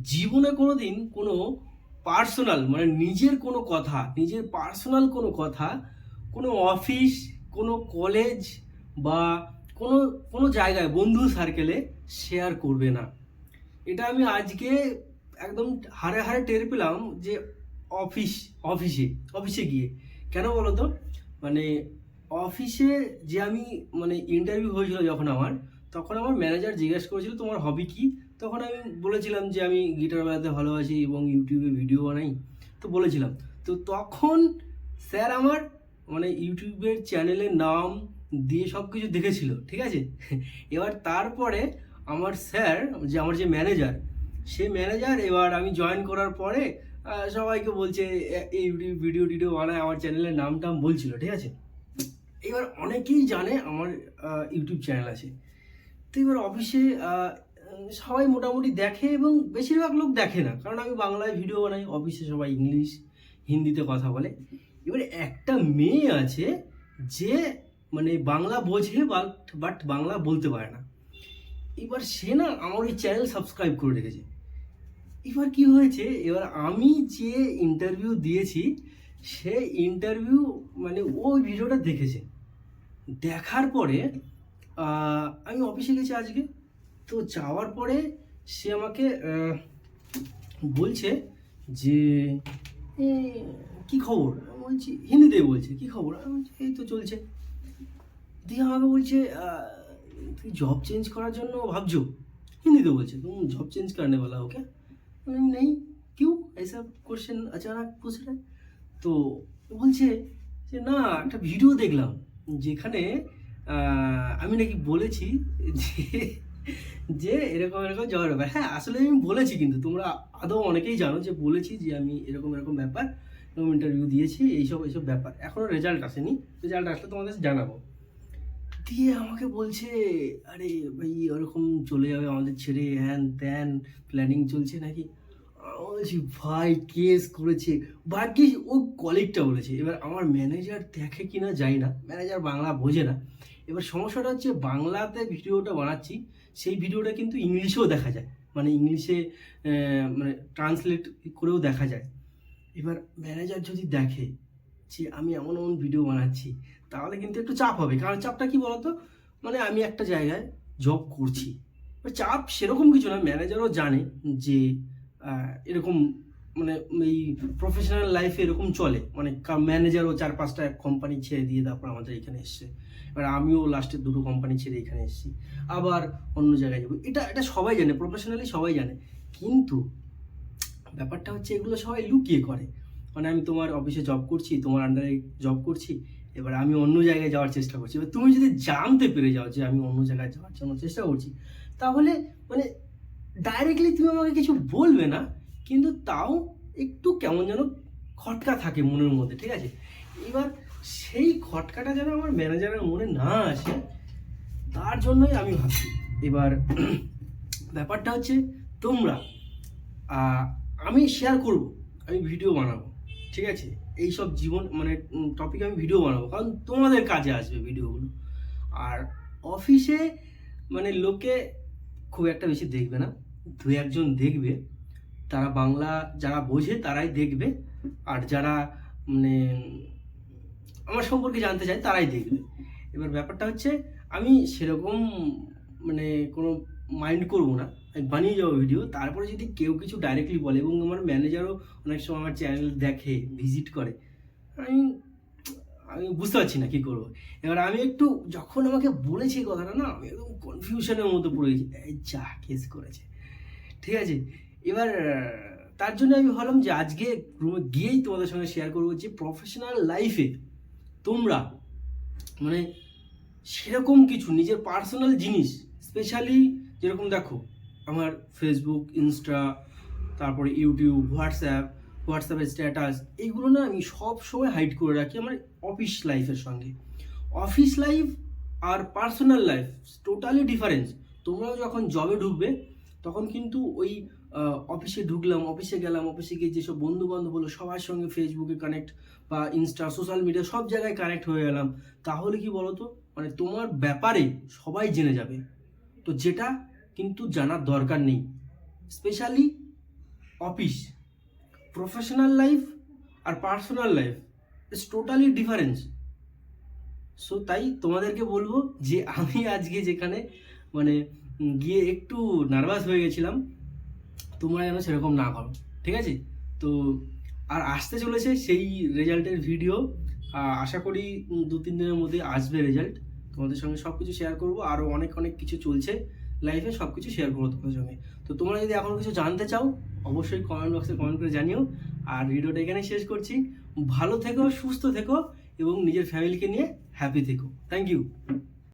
জীবনে কোনো দিন কোনো পার্সোনাল মানে নিজের কোনো কথা, নিজের পার্সোনাল কোনো কথা, কোনো অফিস, কোনো কলেজ বা কোনো কোনো জায়গায় বন্ধু সার্কেলে শেয়ার করবে না। এটা আমি আজকে একদম হারে হারে টের পেলাম যে অফিস, অফিসে অফিসে গিয়ে। কেন বলো তো মানে অফিসে যে আমি মানে ইন্টারভিউ হয়েছিল যখন আমার, তখন আমার ম্যানেজার জিজ্ঞেস করেছিল, তোমার হবি কি? তখন আমি বলেছিলাম যে আমি গিটার বাজাতে ভালোবাসি এবং ইউটিউবে ভিডিও বানাই, তো বলেছিলাম। তো তখন স্যার আমার মানে ইউটিউবের চ্যানেলের নাম দিয়ে সব কিছু দেখেছিল, ঠিক আছে? এবার তারপরে আমার স্যার যে আমার যে ম্যানেজার সে ম্যানেজার এবার আমি জয়েন করার পরে সবাইকে বলছে এই ইউটিউব ভিডিও টিডিও বানায়, আমার চ্যানেলের নাম টাম বলছিল, ঠিক আছে? এবার অনেকেই জানে আমার ইউটিউব চ্যানেল আছে। তো এবার অফিসে সবাই মোটামুটি দেখে এবং বেশিরভাগ লোক দেখে না। কারণ আমি বাংলায় ভিডিও বানাই অফিসে সবাই ইংলিশ হিন্দিতে কথা বলে। এবারে একটা মেয়ে আছে যে মানে বাংলা বোঝে বাট বাট বাংলা বলতে পারে না। এবার সে না আমার ওই চ্যানেল সাবস্ক্রাইব করে রেখেছে। এবার কি হয়েছে? এবার আমি যে ইন্টারভিউ দিয়েছি, সে ইন্টারভিউ মানে ওই ভিডিওটা দেখেছে। দেখার পরে আমি অফিসে গেছি আজকে। তো যাওয়ার পরে সে আমাকে আহ, বলছে যে "এ, কি খবর আমি বলছি হিন্দিতে বলছে কি খবর আমি বলছি, এই তো চলছে দিয়ে আমাকে বলছে আহ, তুই জব চেঞ্জ করার জন্য ভাবছো হিন্দিতে বলছে तुम जॉब चेंज करने वाला हो क्या আমি বলি, नहीं क्यों ऐसा क्वेश्चन अचानक पूछ रहे তো ও বলছে যে না একটা ভিডিও দেখলাম যেখানে আহ, আমি নাকি বলেছি যে যে এরকম এরকম যাওয়ার ব্যাপার। হ্যাঁ আসলে আমি বলেছি কিন্তু, তোমরা আদৌ অনেকেই জানো যে বলেছি যে আমি এরকম এরকম ব্যাপার, এরকম ইন্টারভিউ দিয়েছি, এইসব এইসব ব্যাপার। এখনও রেজাল্ট আসেনি। রেজাল্ট আসলে তোমাদের জানাব। দিয়ে আমাকে বলছে, আরে ভাই, ওরকম চলে যাবে আমাদের ছেড়ে, হ্যান ত্যান প্ল্যানিং চলছে নাকি? বলছি, ভাই কেস করেছে। ভাগ্যিস ও কলিগটা বলেছে। এবার আমার ম্যানেজার দেখে কিনা যাই না। ম্যানেজার বাংলা বোঝে না। এবার সমস্যাটা হচ্ছে বাংলাতে ভিডিওটা বানাচ্ছি, সেই ভিডিওটা কিন্তু ইংলিশেও দেখা যায়। মানে ইংলিশে মানে ট্রান্সলেট করেও দেখা যায়। এবার ম্যানেজার যদি দেখে যে আমি এমন এমন ভিডিও বানাচ্ছি, তাহলে কিন্তু একটু চাপ হবে। কারণ চাপটা কি বলতো? মানে আমি একটা জায়গায় জব করছি। চাপ সেরকম কিছু না ম্যানেজারও জানে যে এরকম মানে এই প্রফেশনাল লাইফে এরকম চলে। মানে ম্যানেজারও চার পাঁচটা কোম্পানি ছেড়ে দিয়ে তারপর আমাদের এখানে এসছে। এবার আমিও লাস্টে দুটো কোম্পানি ছেড়ে এখানে এসেছি। আবার অন্য জায়গায় যাব। এটা এটা সবাই জানে প্রফেশনালি সবাই জানে। কিন্তু ব্যাপারটা হচ্ছে এগুলো সবাই লুকিয়ে করে। মানে আমি তোমার অফিসে জব করছি, তোমার আন্ডারে জব করছি, এবার আমি অন্য জায়গায় যাওয়ার চেষ্টা করছি। এবার তুমি যদি জানতে পেরে যাও যে আমি অন্য জায়গায় যাওয়ার জন্য চেষ্টা করছি, তাহলে মানে ডাইরেক্টলি তুমি আমাকে কিছু বলবে না, কিন্তু তাও একটু কেমন যেন খটকা থাকে মনের মধ্যে, ঠিক আছে? এবার সেই খটকাটা যেন আমার ম্যানেজারের মনে না আসে, তার জন্যই আমি ভাবছি। এবার ব্যাপারটা হচ্ছে তোমরা আমি শেয়ার করব, আমি ভিডিও বানাবো, ঠিক আছে? এইসব জীবন মানে টপিক আমি ভিডিও বানাবো, কারণ তোমাদের কাজে আসবে ভিডিওগুলো আর অফিসে মানে লোকে খুব একটা বেশি দেখবে না। দু একজন দেখবে, তারা বাংলা যারা বোঝে তারাই দেখবে। আর যারা মানে আমার সম্পর্কে জানতে চায়, তারাই দেখবে। এবার ব্যাপারটা হচ্ছে, আমি সেরকম মানে কোনো মাইন্ড করব না। আমি বানিয়ে যাব ভিডিও তারপরে যদি কেউ কিছু ডাইরেক্টলি বলে এবং আমার ম্যানেজারও অনেক সময় আমার চ্যানেল দেখে ভিজিট করে, আমি আমি বুঝতে পারছি না কী করব। এবার আমি একটু, যখন আমাকে বলেছি কথাটা না, আমি একদম কনফিউশনের মতো পড়ে গেছি। এই যা কেস করেছে। ঠিক আছে? এবার, তার জন্য আমি ভাবলাম যে আজকে রুমে গিয়েই তোমাদের সঙ্গে শেয়ার করব যে প্রফেশনাল লাইফে তোমরা মানে সেরকম কিছু, নিজের পার্সোনাল জিনিস স্পেশালি যেরকম দেখো, আমার ফেসবুক ইনস্টা তারপরে ইউটিউব হোয়াটসঅ্যাপ হোয়াটসঅ্যাপের স্ট্যাটাস এইগুলো না আমি সব সময় হাইড করে রাখি আমার অফিস লাইফের সঙ্গে। অফিস লাইফ আর পার্সোনাল লাইফ টোটালি ডিফারেন্স তোমরাও যখন জবে ঢুকবে, তখন কিন্তু ওই অফিসে ঢুকলাম অফিসে গেলাম অফিসে গিয়ে যেসব বন্ধু বান্ধব হলো, সবার সঙ্গে ফেসবুকে কানেক্ট বা ইনস্টা সোশ্যাল মিডিয়া সব জায়গায় কানেক্ট হয়ে গেলাম। তাহলে কি বলতো? মানে তোমার ব্যাপারে সবাই জেনে যাবে। তো যেটা কিন্তু জানার দরকার নেই। Specially office professional life R personal life it's totally difference so তাই তোমাদেরকে বলব যে আমি আজকে যেখানে মানে গিয়ে একটু নার্ভাস হয়ে গেছিলাম। তোমরা যেন সেরকম না করো, ঠিক আছে? তো, আর আসতে চলেছে সেই রেজাল্টের ভিডিও। আশা করি দু, তিন দিনের মধ্যে আসবে রেজাল্ট। তোমাদের সঙ্গে সব কিছু শেয়ার করব। আরও অনেক অনেক কিছু চলছে লাইফে সব কিছু শেয়ার করব তোমাদের সঙ্গে। তো তোমরা যদি এখনও কিছু জানতে চাও, অবশ্যই কমেন্ট বক্সে কমেন্ট করে জানিও। আর ভিডিওটা এখানে শেষ করছি। ভালো থেকো, সুস্থ থেকো এবং নিজের ফ্যামিলিকে নিয়ে হ্যাপি থেকো। Thank you